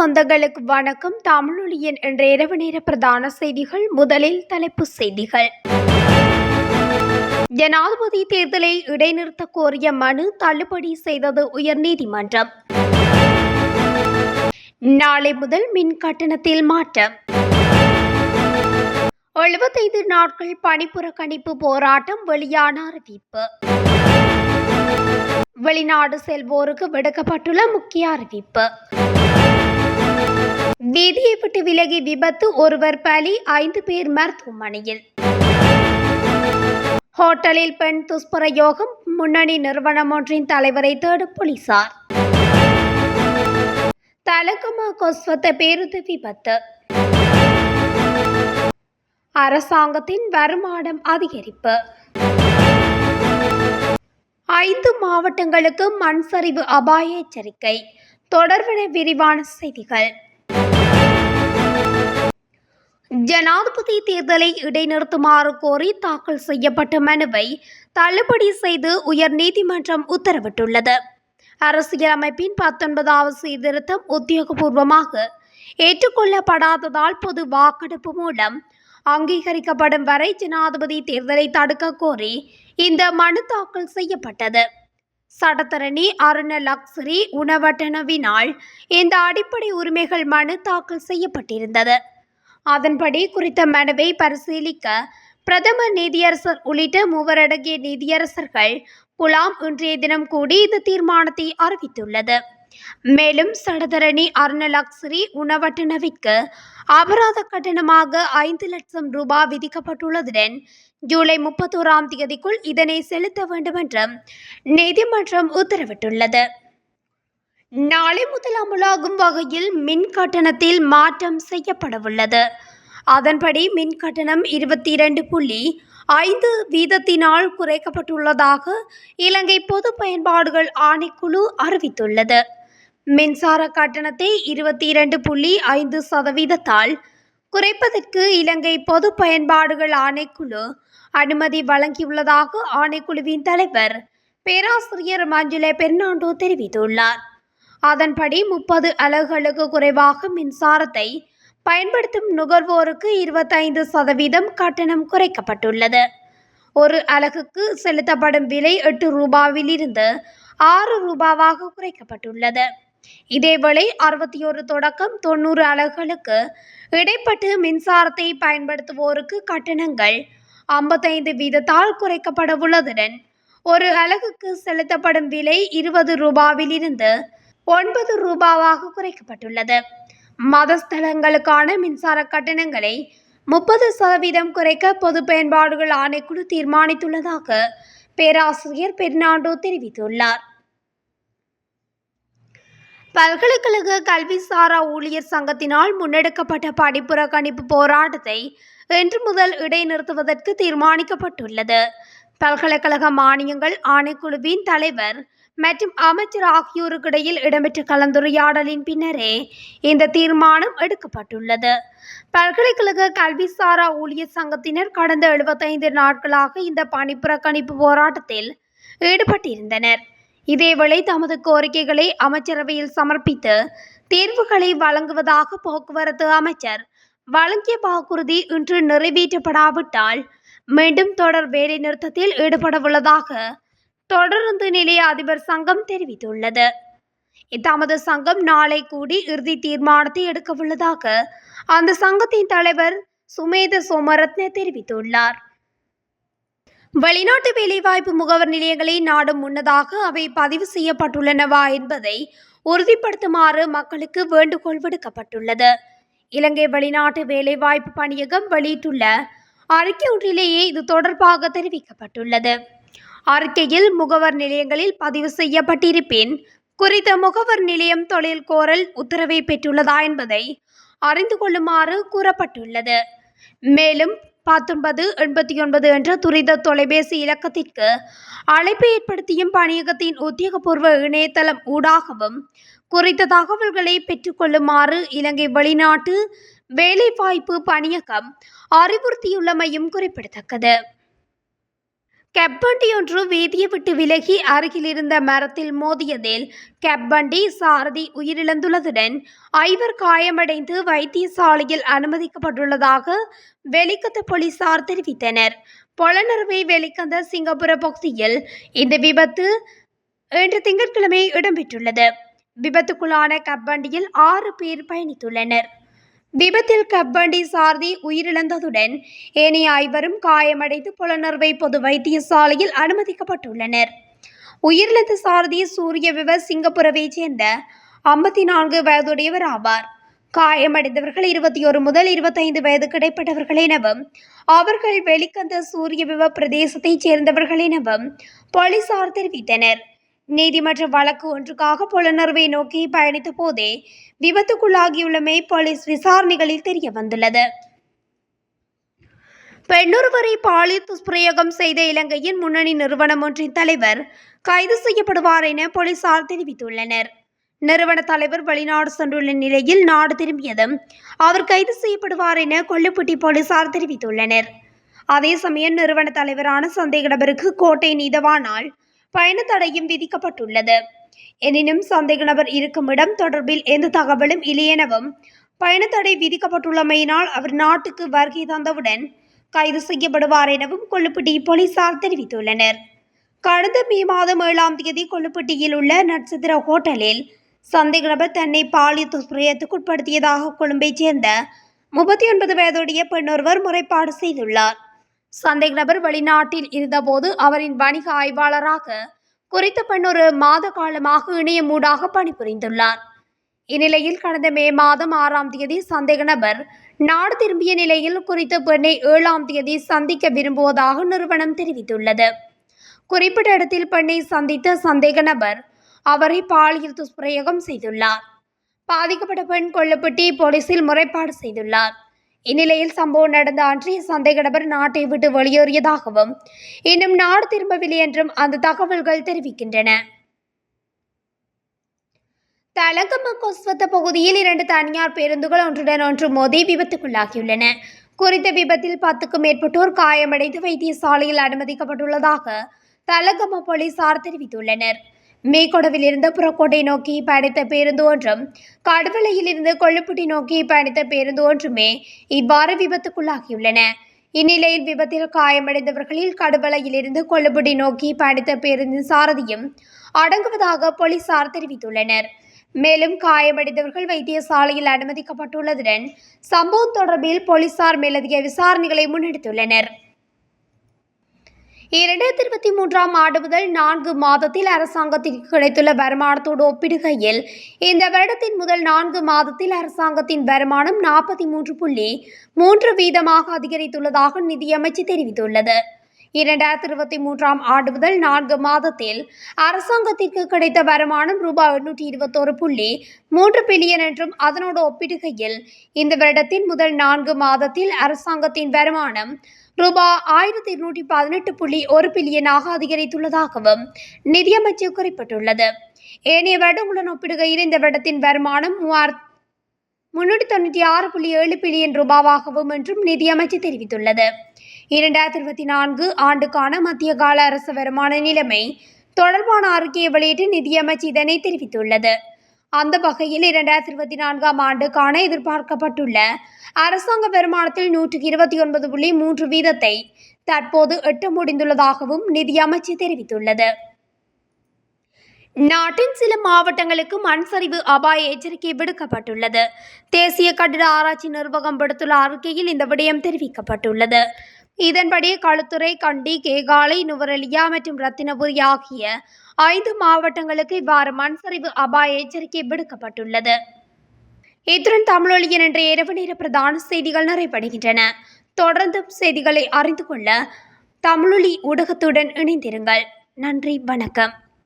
சொந்தங்களுக்கு வணக்கம். தமிழொலியின் என்ற இரவு நேர பிரதான செய்திகள் முதலில் தலைப்பு செய்திகள். ஜனாதிபதி தேர்தலை இடைநிறுத்த கோரிய மனு தள்ளுபடி செய்தது உயர்நீதிமன்றம். நாளை முதல் மின் கட்டணத்தில் மாற்றம். எழுபத்தைந்து நாட்கள் பணிப்புறக்கணிப்பு போராட்டம் வெளியான அறிவிப்பு. வெளிநாடு செல்வோருக்கு விடுக்கப்பட்டுள்ள முக்கிய அறிவிப்பு. வீதியை விட்டு விலகி விபத்து ஒருவர் பலி ஐந்து பேர் மருத்துவமனையில். ஹோட்டலில் பெண் துஷ்பிரயோகம் முன்னணி நிறுவனம் ஒன்றின் தலைவரை தேடும் போலீசார். தலகமா கொஸ்வத்த பேருந்து விபத்து. அரசாங்கத்தின் வருமானம் அதிகரிப்பு. ஐந்து மாவட்டங்களுக்கு மண் சரிவு அபாய எச்சரிக்கை. தொடர்பன விரிவான செய்திகள். ஜனாதிபதி தேர்தலை இடைநிறுத்துமாறு கோரி தாக்கல் செய்யப்பட்ட மனுவை தள்ளுபடி செய்து உயர்நீதிமன்றம் உத்தரவிட்டுள்ளது. அரசியலமைப்பின் பத்தொன்பதாவது சீர்திருத்தம் உத்தியோகபூர்வமாக ஏற்றுக்கொள்ளப்படாததால் பொது வாக்கெடுப்பு மூலம் அங்கீகரிக்கப்படும் வரை ஜனாதிபதி தேர்தலை தடுக்க கோரி இந்த மனு தாக்கல் செய்யப்பட்டது. சடத்தரணி அருண லக்ஸரி உணவட்டனவினால் இந்த அடிப்படை உரிமைகள் மனு தாக்கல் செய்யப்பட்டிருந்தது. அதன்படி குறித்த மனுவை பரிசீலிக்க பிரதம நீதியரசர் உள்ளிட்ட மூவரடங்கிய நீதியரசர்கள் குலாம் இன்றைய தினம் கூடி இந்த தீர்மானத்தை அறிவித்துள்ளது. மேலும் சடதரணி அருணலக்ஸரி உணவட்டனவிற்கு அபராத கட்டணமாக ஐந்து லட்சம் ரூபாய் விதிக்கப்பட்டுள்ளதுடன் ஜூலை முப்பத்தோராம் தேதிக்குள் இதனை செலுத்த வேண்டும் என்றும் நீதிமன்றம் உத்தரவிட்டுள்ளது. நாளை முதல் அமலாகும் வகையில் மின் கட்டணத்தில் மாற்றம் செய்யப்படவுள்ளது. அதன்படி மின் கட்டணம் இருபத்தி இரண்டு புள்ளி ஐந்து வீதத்தினால் குறைக்கப்பட்டுள்ளதாக இலங்கை பொது பயன்பாடுகள் ஆணைக்குழு அறிவித்துள்ளது. மின்சார கட்டணத்தை இருபத்தி இரண்டு புள்ளி ஐந்து சதவீதத்தால் குறைப்பதற்கு இலங்கை பொது பயன்பாடுகள் ஆணைக்குழு அனுமதி வழங்கியுள்ளதாக ஆணைக்குழுவின் தலைவர் பேராசிரியர் மஞ்சுளை பெர்னாண்டோ தெரிவித்துள்ளார். அதன்படி முப்பது அலகுகளுக்கு குறைவாக மின்சாரத்தை பயன்படுத்தும் நுகர்வோருக்கு இருபத்தைந்து சதவீதம் கட்டணம் குறைக்கப்பட்டுள்ளது. ஒரு அலகுக்கு செலுத்தப்படும் விலை எட்டு ரூபாவிலிருந்து ஆறு ரூபாவாக குறைக்கப்பட்டுள்ளது. இதேவேளை அறுபத்தி ஒரு தொடக்கம் தொண்ணூறு அலகுகளுக்கு இடைப்பட்டு மின்சாரத்தை பயன்படுத்துவோருக்கு கட்டணங்கள் ஐம்பத்தைந்து வீதத்தால் குறைக்கப்பட உள்ளதுடன் ஒரு அலகுக்கு செலுத்தப்படும் விலை இருபது ரூபாவிலிருந்து ஒன்பது ரூபாவாக குறைக்கப்பட்டுள்ளது. மதஸ்தலங்களுக்கான மின்சார கட்டணங்களை முப்பது சதவீதம் குறைக்க பொது பயன்பாடுகள் ஆணைக்குழு தீர்மானித்துள்ளதாக பேராசிரியர் பெர்னாண்டோ தெரிவித்துள்ளார். பல்கலைக்கழக கல்விசாரா ஊழியர் சங்கத்தினால் முன்னெடுக்கப்பட்ட படிப்புற கணிப்பு போராட்டத்தை இன்று முதல் இடைநிறுத்துவதற்கு தீர்மானிக்கப்பட்டுள்ளது. பல்கலைக்கழக மானியங்கள் ஆணைக்குழுவின் தலைவர் மற்றும் அமைச்சர் ஆகியோருக்கிடையில் இடம்பெற்ற கலந்துரையாடலின் பின்னரே இந்த தீர்மானம் எடுக்கப்பட்டுள்ளது. பல்கலைக்கழக கல்விசாரா ஊழியர் சங்கத்தினர் கடந்த எழுபத்தைந்து நாட்களாக இந்த பணிப்புறக்கணிப்பு போராட்டத்தில் ஈடுபட்டிருந்தனர். இதேவேளை தமது கோரிக்கைகளை அமைச்சரவையில் சமர்ப்பித்து தீர்வுகளை வழங்குவதாக போக்குவரத்து அமைச்சர் வழங்கிய வாக்குறுதி இன்று நிறைவேற்றப்படாவிட்டால் மீண்டும் தொடர் வேலைநிறுத்தத்தில் ஈடுபடவுள்ளதாக தொடர்ந்து நிலைய அதிபர் சங்கம் தெரிவித்துள்ளது. தமது சங்கம் நாளை கூடி இறுதி தீர்மானத்தை எடுக்கவுள்ளதாக அந்த சங்கத்தின் தலைவர் சுமேத சோமரத்ன தெரிவித்துள்ளார். வெளிநாட்டு வேலைவாய்ப்பு முகவர் நிலையங்களை நாடும் முன்னதாக அவை பதிவு செய்யப்பட்டுள்ளனவா என்பதை உறுதிப்படுத்துமாறு மக்களுக்கு வேண்டுகோள் விடுக்கப்பட்டுள்ளது. இலங்கை வெளிநாட்டு வேலைவாய்ப்பு பணியகம் வெளியிட்டுள்ள அறிக்கை ஒன்றிலேயே இது தொடர்பாக தெரிவிக்கப்பட்டுள்ளது. அறிக்கையில் முகவர் நிலையங்களில் பதிவு செய்யப்பட்டிருப்பின். குறித்த முகவர் நிலையம் தொழில் கோரல் உத்தரவை பெற்றுள்ளதா என்பதை அறிந்து கொள்ளுமாறு கூறப்பட்டுள்ளது. மேலும் பத்தொன்பது எண்பத்தி ஒன்பது என்ற துரித தொலைபேசி இலக்கத்திற்கு அழைப்பு ஏற்படுத்தியும் பணியகத்தின் உத்தியோகபூர்வ இணையதளம் ஊடாகவும் குறித்த தகவல்களை பெற்றுக்கொள்ளுமாறு இலங்கை வெளிநாட்டு வேலைவாய்ப்பு பணியகம் அறிவுறுத்தியுள்ளமையும் குறிப்பிடத்தக்கது. கெப்பண்டி ஒன்று வீதியை விட்டு விலகி அருகிலிருந்த மரத்தில் மோதியதில் கெப்பண்டி சாரதி உயிரிழந்துள்ளதுடன் ஐவர் காயமடைந்து வைத்தியசாலையில் அனுமதிக்கப்பட்டுள்ளதாக வெளிக்கத்த போலீசார் தெரிவித்தனர். பொலனறுவை வெளிக்கந்த சிங்கப்பூர பகுதியில் இந்த விபத்து இன்று திங்கட்கிழமை இடம்பெற்றுள்ளது. விபத்துக்குள்ளான கப்பண்டியில் ஆறு பேர் பயணித்துள்ளனர். விபத்தில் கப்பண்டி சாரதி உயிரிழந்ததுடன் ஏனைய ஐவரும் காயமடைந்து புலனர்வை பொது வைத்தியசாலையில் அனுமதிக்கப்பட்டுள்ளனர். உயிரிழந்த சாரதி சூரிய விவ சிங்கப்புரவை சேர்ந்த ஐம்பத்தி நான்கு வயதுடையவர் ஆவார். காயமடைந்தவர்கள் இருபத்தி ஒரு முதல் இருபத்தைந்து வயது கிடைப்பட்டவர்கள் எனவும் அவர்கள் வெளிக்கந்த சூரிய விவ பிரதேசத்தைச் சேர்ந்தவர்கள் எனவும் போலீசார் தெரிவித்தனர். நீதிமன்ற வழக்கு ஒன்றுக்காக புலனர்வை நோக்கி பயணித்த போதே விபத்துக்குள்ளாகியுள்ளமை போலீஸ் விசாரணைகளில் தெரிய வந்துள்ளது பெண்ணொருவரை பாலியல் துஷ்பிரயோகம் செய்த இலங்கையின் முன்னணி நிறுவனம் ஒன்றின் தலைவர் கைது செய்யப்படுவார் என போலீசார் தெரிவித்துள்ளனர். நிறுவன தலைவர் வெளிநாடு சென்றுள்ள நிலையில் நாடு திரும்பியதும் அவர் கைது செய்யப்படுவார் என கொல்லுப்பட்டி போலீசார் தெரிவித்துள்ளனர். அதே சமயம் நிறுவன தலைவரான சந்தேக நபருக்கு கோட்டை நீதவானால் பயண தடையும் விதிக்கப்பட்டுள்ளது. எனினும் சந்தேக நபர் இருக்கும் இடம் தொடர்பில் எந்த தகவலும் இல்லையெனவும் பயணத்தடை விதிக்கப்பட்டுள்ளமையினால் அவர் நாட்டுக்கு வருகை தந்தவுடன் கைது செய்யப்படுவார் எனவும் கொள்ளுப்பட்டி போலீசார் தெரிவித்துள்ளனர். கடந்த மே மாதம் ஏழாம் தேதி கொள்ளுப்பட்டியில் உள்ள நட்சத்திர ஹோட்டலில் சந்தேக நபர் தன்னை பாலியல் துஷ்பிரயத்துக்குட்படுத்தியதாக கொழும்பைச் சேர்ந்த முப்பத்தி ஒன்பது வயதுடைய பெண்ணொருவர் முறைப்பாடு செய்துள்ளார். சந்தேக நபர் வெளிநாட்டில் இருந்தபோது அவரின் வணிக ஆய்வாளராக குறித்த பெண் ஒரு மாத காலமாக இணையமூடாக பணிபுரிந்துள்ளார். இந்நிலையில் கடந்த மே மாதம் ஆறாம் தேதி சந்தேக நபர் நாடு திரும்பிய நிலையில் குறித்த பெண்ணை ஏழாம் தேதி சந்திக்க விரும்புவதாக நிறுவனம் தெரிவித்துள்ளது. குறிப்பிட்ட இடத்தில் பெண்ணை சந்தித்த சந்தேக நபர் அவரை பாலியல் துஷ்பிரயோகம் செய்துள்ளார். பாதிக்கப்பட்ட பெண் கொல்லப்பட்டி போலீசில் முறைப்பாடு செய்துள்ளார். இந்நிலையில் சம்பவம் நடந்த அன்றைய சந்தேக நபர் நாட்டை விட்டு வெளியேறியதாகவும் இன்னும் நாடு திரும்பவில்லை என்றும் அந்த தகவல்கள் தெரிவிக்கின்றன. தலங்கம கொஸ்வத்த பகுதியில் இரண்டு தனியார் பேருந்துகள் ஒன்றுடன் ஒன்று மோதி விபத்துக்குள்ளாகியுள்ளன. குறித்த விபத்தில் பத்துக்கும் மேற்பட்டோர் காயமடைந்து வைத்தியசாலையில் அனுமதிக்கப்பட்டுள்ளதாக தலங்கம போலீசார் தெரிவித்துள்ளனர். மேக்கொடவில் இருந்து புறக்கோட்டை நோக்கி பயணித்த பேருந்து ஒன்றும் கடுவலையில் இருந்து கொள்ளுப்பட்டி நோக்கி பயணித்த பேருந்து ஒன்றுமே இவ்வாறு விபத்துக்குள்ளாகியுள்ளன. இந்நிலையில் விபத்தில் காயமடைந்தவர்களில் கடுவலையில் இருந்து கொள்ளுப்பட்டி நோக்கி பயணித்த பேருந்தின் சாரதியும் அடங்குவதாக போலீசார் தெரிவித்துள்ளனர். மேலும் காயமடைந்தவர்கள் வைத்தியசாலையில் அனுமதிக்கப்பட்டுள்ளதுடன் சம்பவம் தொடர்பில் போலீசார் மேலதிக விசாரணைகளை முன்னெடுத்துள்ளனர். இரண்டாயிரத்தி இருபத்தி மூன்றாம் ஆண்டு முதல் நான்கு மாதத்தில் அரசாங்கத்திற்கு கிடைத்துள்ள வருமானத்தோடு ஒப்பிடுகையில் இந்த வருடத்தின் முதல் நான்கு மாதத்தில் அரசாங்கத்தின் வருமானம் நாற்பத்தி மூன்று புள்ளி மூன்று வீதமாக அதிகரித்துள்ளதாக நிதியமைச்சு தெரிவித்துள்ளது. இரண்டாயிரத்தி இருபத்தி மூன்றாம் ஆண்டு முதல் நான்கு மாதத்தில் அரசாங்கத்திற்கு கிடைத்த வருமானம் ரூபாய் எண்ணூற்றி இருபத்தோரு புள்ளி மூன்று பில்லியன் என்றும் அதனோடு ஒப்பிடுகையில் இந்த வருடத்தின் முதல் நான்கு மாதத்தில் அரசாங்கத்தின் வருமானம் ரூபாய் ஆயிரத்தி இருநூற்றி பதினெட்டு புள்ளி ஒரு பில்லியனாக அதிகரித்துள்ளதாகவும் நிதியமைச்சர் குறிப்பிட்டுள்ளது. ஏனைய வருடங்களுடன் ஒப்பிடுகையில் இந்த வருடத்தின் வருமானம் மூவார் முன்னூற்றி தொண்ணூற்றி ஆறு புள்ளி ஏழு பில்லியன் ரூபாவாகவும் என்றும் நிதியமைச்சு தெரிவித்துள்ளது. இரண்டாயிரத்தி இருபத்தி நான்கு ஆண்டுக்கான மத்திய கால அரசு வருமான நிலைமை தொடர்பான அறிக்கையை வெளியிட்டு நிதியமைச்சு இதனை தெரிவித்துள்ளது. அந்த வகையில் இரண்டாயிரத்தி இருபத்தி நான்காம் ஆண்டுக்கான எதிர்பார்க்கப்பட்டுள்ள அரசாங்க வருமானத்தில் நூற்றுக்கு இருபத்தி ஒன்பது புள்ளி மூன்று வீதத்தை தற்போது எட்ட முடிந்துள்ளதாகவும் நிதியமைச்சு தெரிவித்துள்ளது. நாட்டின் சில மாவட்டங்களுக்கு மண் சரிவு அபாய எச்சரிக்கை விடுக்கப்பட்டுள்ளது. தேசிய கட்டிட ஆராய்ச்சி நிர்வாகம் விடுத்துள்ள அறிக்கையில் இந்த விடயம் தெரிவிக்கப்பட்டுள்ளது. இதன்படி களுத்துறை கண்டி கேகாலை நுவரெலியா மற்றும் ரத்தினபுரி ஆகிய ஐந்து மாவட்டங்களுக்கு இவ்வாறு மண் சரிவு அபாய எச்சரிக்கை விடுக்கப்பட்டுள்ளது. இத்துடன் தமிழொலியின் என்ற இரவு நேர பிரதான செய்திகள் நிறைவடைகின்றன. தொடர்ந்து செய்திகளை அறிந்து கொள்ள தமிழொலி ஊடகத்துடன் இணைந்திருங்கள். நன்றி வணக்கம்.